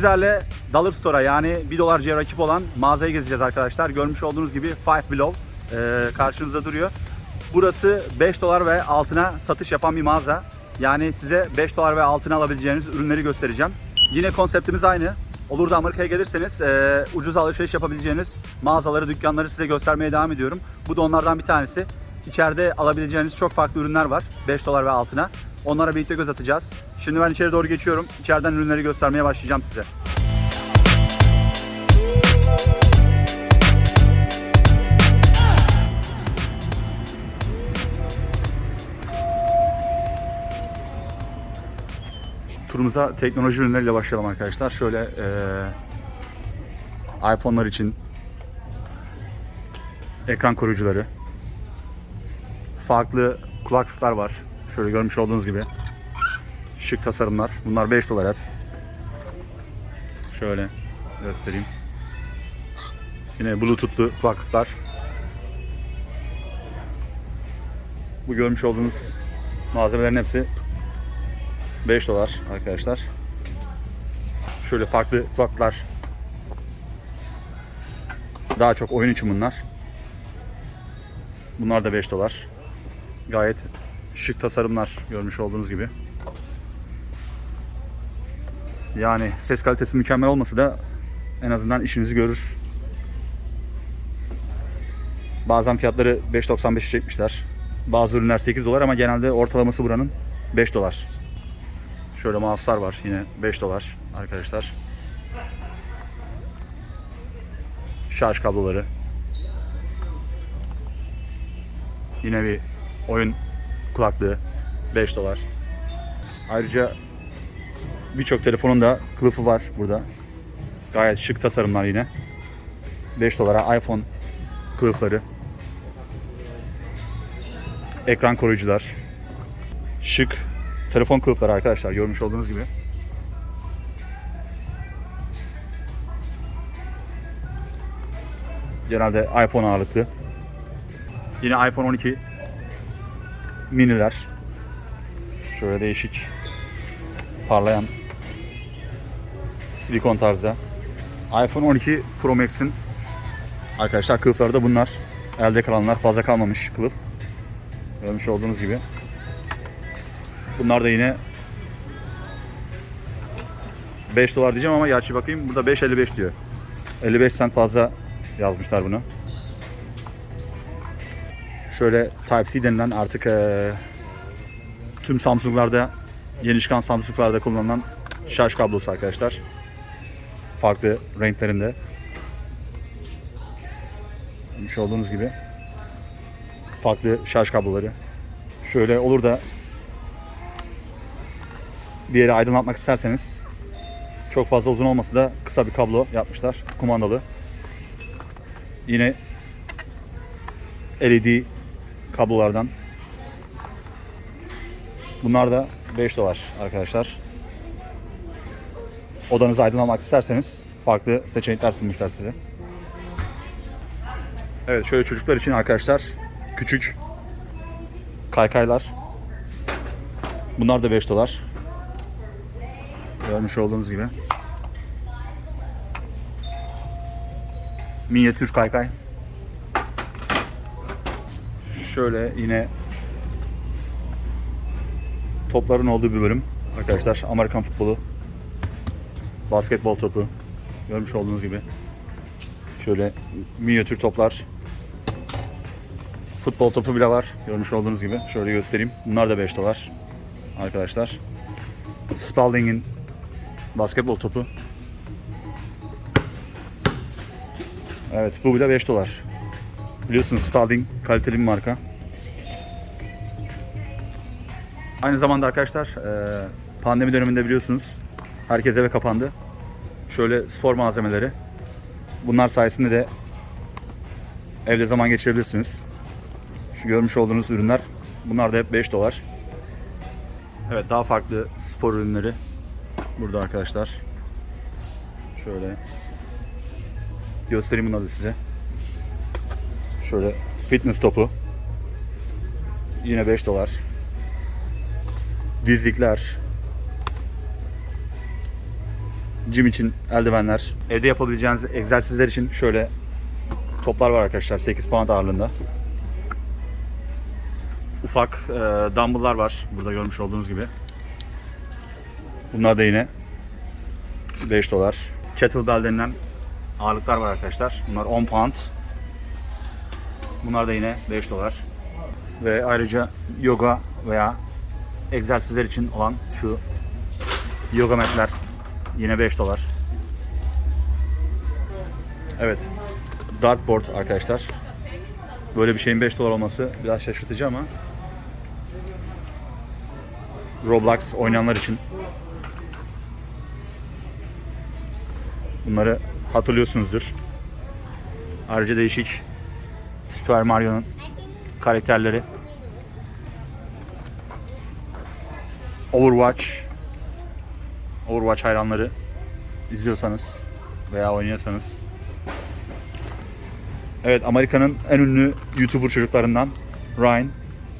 sizlerle Dollar Store'a yani 1 dolarcıya rakip olan mağazayı gezeceğiz arkadaşlar. Görmüş olduğunuz gibi Five Below e, karşınızda duruyor. Burası 5 dolar ve altına satış yapan bir mağaza. Yani size 5 dolar ve altına alabileceğiniz ürünleri göstereceğim. Yine konseptimiz aynı. Olur da Amerika'ya gelirseniz e, ucuz alışveriş yapabileceğiniz mağazaları, dükkanları size göstermeye devam ediyorum. Bu da onlardan bir tanesi. İçeride alabileceğiniz çok farklı ürünler var. 5 dolar ve altına. Onlara birlikte göz atacağız. Şimdi ben içeri doğru geçiyorum. İçeriden ürünleri göstermeye başlayacağım size. Turumuza teknoloji ürünleriyle başlayalım arkadaşlar. Şöyle eee iPhone'lar için ekran koruyucuları, farklı kulaklıklar var. Şöyle görmüş olduğunuz gibi. Şık tasarımlar. Bunlar 5 dolar hep. Şöyle göstereyim. Yine bluetoothlu kulaklıklar. Bu görmüş olduğunuz malzemelerin hepsi 5 dolar arkadaşlar. Şöyle farklı kulaklar. Daha çok oyun için bunlar. Bunlar da 5 dolar. Gayet şık tasarımlar görmüş olduğunuz gibi. Yani ses kalitesi mükemmel olmasa da en azından işinizi görür. Bazen fiyatları 5.95'e çekmişler. Bazı ürünler 8 dolar ama genelde ortalaması buranın 5 dolar. Şöyle mouse'lar var yine 5 dolar arkadaşlar. Şarj kabloları. Yine bir oyun kulaklığı 5 dolar. Ayrıca birçok telefonun da kılıfı var burada. Gayet şık tasarımlar yine. 5 dolara iPhone kılıfları. Ekran koruyucular. Şık telefon kılıfları arkadaşlar görmüş olduğunuz gibi. Genelde iPhone ağırlıklı. Yine iPhone 12 miniler. Şöyle değişik parlayan silikon tarzda. iPhone 12 Pro Max'in arkadaşlar kılıfları da bunlar. Elde kalanlar fazla kalmamış kılıf. Görmüş olduğunuz gibi. Bunlar da yine 5 dolar diyeceğim ama gerçi bakayım burada 5.55 diyor. 55 cent fazla yazmışlar bunu. Şöyle Type-C denilen artık eee, tüm Samsung'larda yeni çıkan Samsung'larda kullanılan şarj kablosu arkadaşlar. Farklı renklerinde. Görmüş olduğunuz gibi. Farklı şarj kabloları. Şöyle olur da bir yere aydınlatmak isterseniz çok fazla uzun olmasa da kısa bir kablo yapmışlar. Kumandalı. Yine LED kablolardan. Bunlar da 5 dolar arkadaşlar. Odanızı aydınlatmak isterseniz farklı seçenekler sunmuşlar size. Evet şöyle çocuklar için arkadaşlar küçük kaykaylar. Bunlar da 5 dolar. Görmüş olduğunuz gibi. Minyatür kaykay. Şöyle yine topların olduğu bir bölüm. Arkadaşlar Amerikan futbolu. Basketbol topu. Görmüş olduğunuz gibi. Şöyle minyatür toplar. Futbol topu bile var. Görmüş olduğunuz gibi. Şöyle göstereyim. Bunlar da 5 dolar. Arkadaşlar. Spalding'in basketbol topu. Evet bu bile 5 dolar. Biliyorsunuz Spalding kaliteli bir marka. Aynı zamanda arkadaşlar eee, pandemi döneminde biliyorsunuz herkes eve kapandı. Şöyle spor malzemeleri. Bunlar sayesinde de evde zaman geçirebilirsiniz. Şu görmüş olduğunuz ürünler bunlar da hep 5 dolar. Evet daha farklı spor ürünleri burada arkadaşlar. Şöyle göstereyim bunları size. Şöyle fitness topu. Yine 5 dolar. Dizlikler. Gym için eldivenler. Evde yapabileceğiniz egzersizler için şöyle toplar var arkadaşlar 8 pound ağırlığında. Ufak e, dumbbell'lar var burada görmüş olduğunuz gibi. Bunlar da yine 5 dolar. Kettlebell denilen ağırlıklar var arkadaşlar. Bunlar 10 pound. Bunlar da yine 5 dolar. Ve ayrıca yoga veya egzersizler için olan şu yoga matler yine 5 dolar. Evet. Dartboard arkadaşlar. Böyle bir şeyin 5 dolar olması biraz şaşırtıcı ama Roblox oynayanlar için bunları hatırlıyorsunuzdur. Ayrıca değişik Super Mario'nun karakterleri Overwatch Overwatch hayranları izliyorsanız veya oynuyorsanız Evet Amerika'nın en ünlü YouTuber çocuklarından Ryan.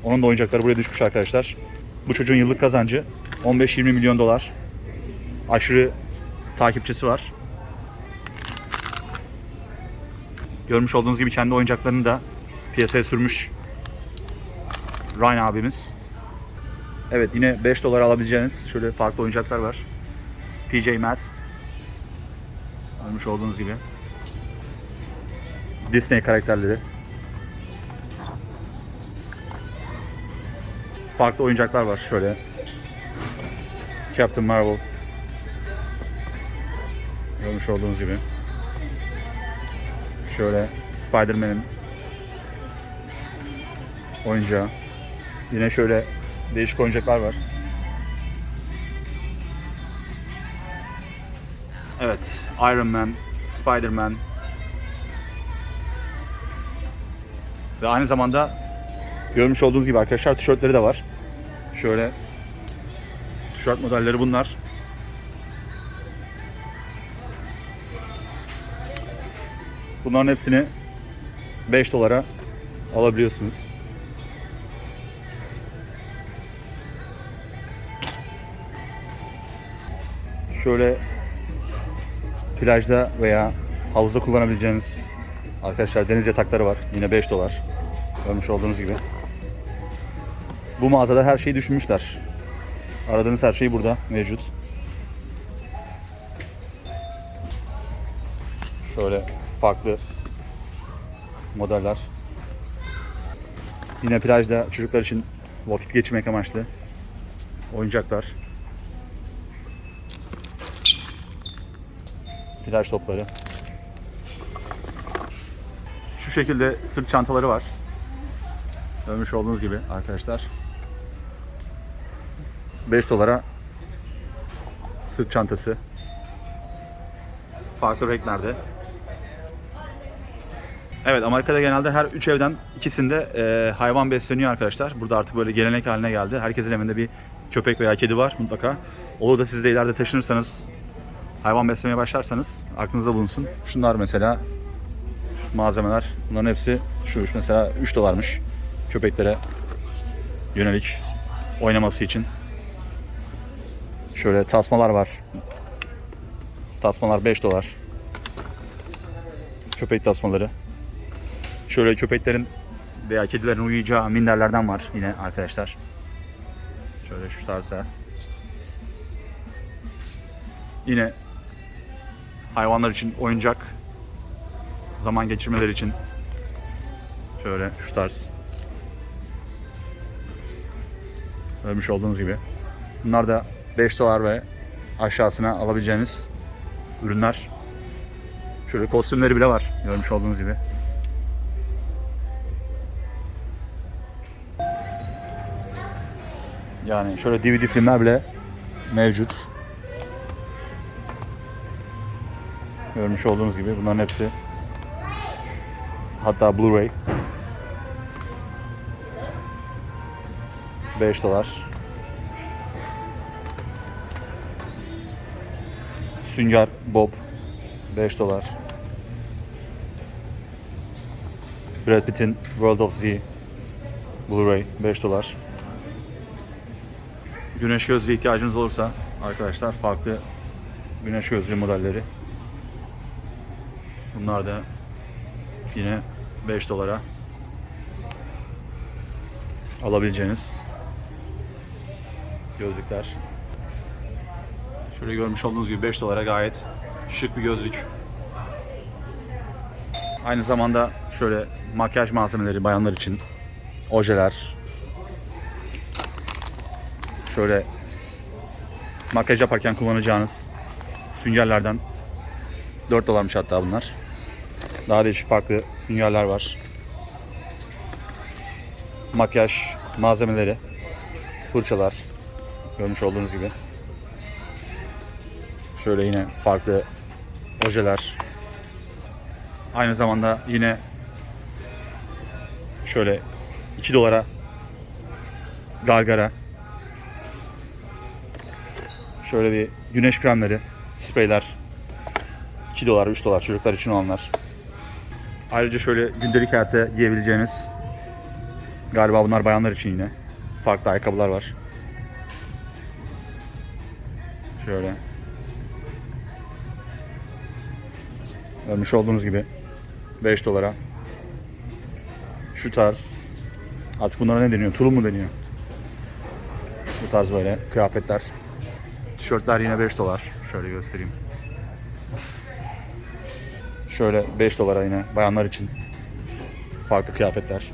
Onun da oyuncakları buraya düşmüş arkadaşlar. Bu çocuğun yıllık kazancı 15-20 milyon dolar. Aşırı takipçisi var. Görmüş olduğunuz gibi kendi oyuncaklarını da piyasaya sürmüş Ryan abimiz. Evet yine 5 dolar alabileceğiniz şöyle farklı oyuncaklar var. PJ Masks. Görmüş olduğunuz gibi. Disney karakterleri. Farklı oyuncaklar var şöyle. Captain Marvel. Görmüş olduğunuz gibi. Şöyle Spider-Man'in oyuncağı. Yine şöyle değişik oyuncaklar var. Evet, Iron Man, Spider-Man, Ve aynı zamanda görmüş olduğunuz gibi arkadaşlar tişörtleri de var. Şöyle tişört modelleri bunlar. Bunların hepsini 5 dolara alabiliyorsunuz. Şöyle plajda veya havuzda kullanabileceğiniz Arkadaşlar deniz yatakları var. Yine 5 dolar. Görmüş olduğunuz gibi. Bu mağazada her şeyi düşünmüşler. Aradığınız her şey burada mevcut. Şöyle farklı modeller. Yine plajda çocuklar için vakit geçirmek amaçlı oyuncaklar. Plaj topları. Şu şekilde sırt çantaları var. Görmüş olduğunuz gibi arkadaşlar. 5 dolara sırt çantası. Farklı renklerde. Evet Amerika'da genelde her 3 evden ikisinde e, hayvan besleniyor arkadaşlar. Burada artık böyle gelenek haline geldi. Herkesin evinde bir köpek veya kedi var mutlaka. Olur da siz de ileride taşınırsanız hayvan beslemeye başlarsanız aklınızda bulunsun. Şunlar mesela malzemeler. Bunların hepsi şu mesela 3 dolarmış. Köpeklere yönelik oynaması için. Şöyle tasmalar var. Tasmalar 5 dolar. Köpek tasmaları. Şöyle köpeklerin veya kedilerin uyuyacağı minderlerden var yine arkadaşlar. Şöyle şu tarzda. Yine hayvanlar için oyuncak zaman geçirmeleri için şöyle şu tarz görmüş olduğunuz gibi. Bunlar da 5 dolar ve aşağısına alabileceğiniz ürünler. Şöyle kostümleri bile var görmüş olduğunuz gibi. Yani şöyle DVD filmler bile mevcut. Görmüş olduğunuz gibi bunların hepsi Hatta Blu-ray 5 dolar. Sünger Bob 5 dolar. Brad Pitt'in World of Z Blu-ray 5 dolar. Güneş gözlüğü ihtiyacınız olursa arkadaşlar farklı güneş gözlüğü modelleri. Bunlar da yine 5 dolara alabileceğiniz gözlükler. Şöyle görmüş olduğunuz gibi 5 dolara gayet şık bir gözlük. Aynı zamanda şöyle makyaj malzemeleri bayanlar için ojeler. Şöyle makyaj yaparken kullanacağınız süngerlerden 4 dolarmış hatta bunlar. Daha değişik farklı süngerler var. Makyaj malzemeleri, fırçalar görmüş olduğunuz gibi. Şöyle yine farklı ojeler. Aynı zamanda yine şöyle 2 dolara gargara. Şöyle bir güneş kremleri, spreyler 2 dolar, 3 dolar çocuklar için olanlar. Ayrıca şöyle gündelik hayatta giyebileceğiniz galiba bunlar bayanlar için yine farklı ayakkabılar var. Şöyle. Görmüş olduğunuz gibi 5 dolara şu tarz artık bunlara ne deniyor? Tulum mu deniyor? Bu tarz böyle kıyafetler. Tişörtler yine 5 dolar. Şöyle göstereyim. Şöyle 5 dolara yine bayanlar için farklı kıyafetler.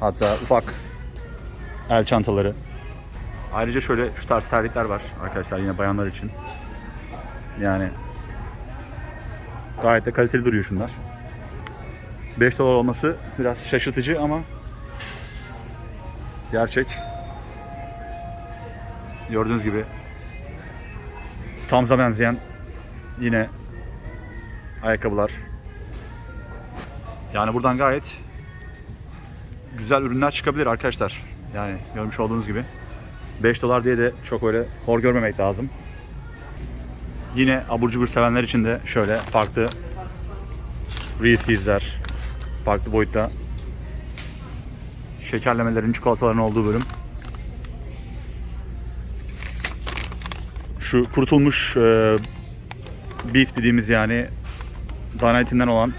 Hatta ufak el çantaları. Ayrıca şöyle şu tarz terlikler var arkadaşlar yine bayanlar için. Yani gayet de kaliteli duruyor şunlar. 5 dolar olması biraz şaşırtıcı ama gerçek. Gördüğünüz gibi Tams'a benzeyen yine ayakkabılar. Yani buradan gayet güzel ürünler çıkabilir arkadaşlar. Yani görmüş olduğunuz gibi. 5 dolar diye de çok öyle hor görmemek lazım. Yine abur cubur sevenler için de şöyle farklı Reese's'ler, farklı boyutta şekerlemelerin, çikolataların olduğu bölüm. Şu kurutulmuş e, beef dediğimiz yani dana etinden olan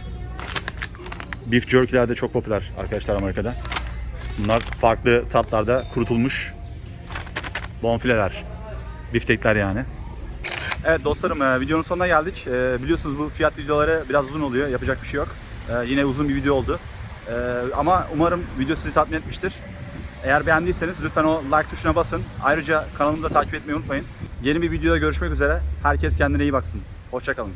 beef jerky'ler de çok popüler arkadaşlar Amerika'da. Bunlar farklı tatlarda kurutulmuş bonfileler, biftekler yani. Evet dostlarım e, videonun sonuna geldik. E, Biliyorsunuz bu fiyat videoları biraz uzun oluyor. Yapacak bir şey yok. E, Yine uzun bir video oldu. Ama umarım video sizi tatmin etmiştir. Eğer beğendiyseniz lütfen o like tuşuna basın. Ayrıca kanalımı da takip etmeyi unutmayın. Yeni bir videoda görüşmek üzere. Herkes kendine iyi baksın. Hoşçakalın.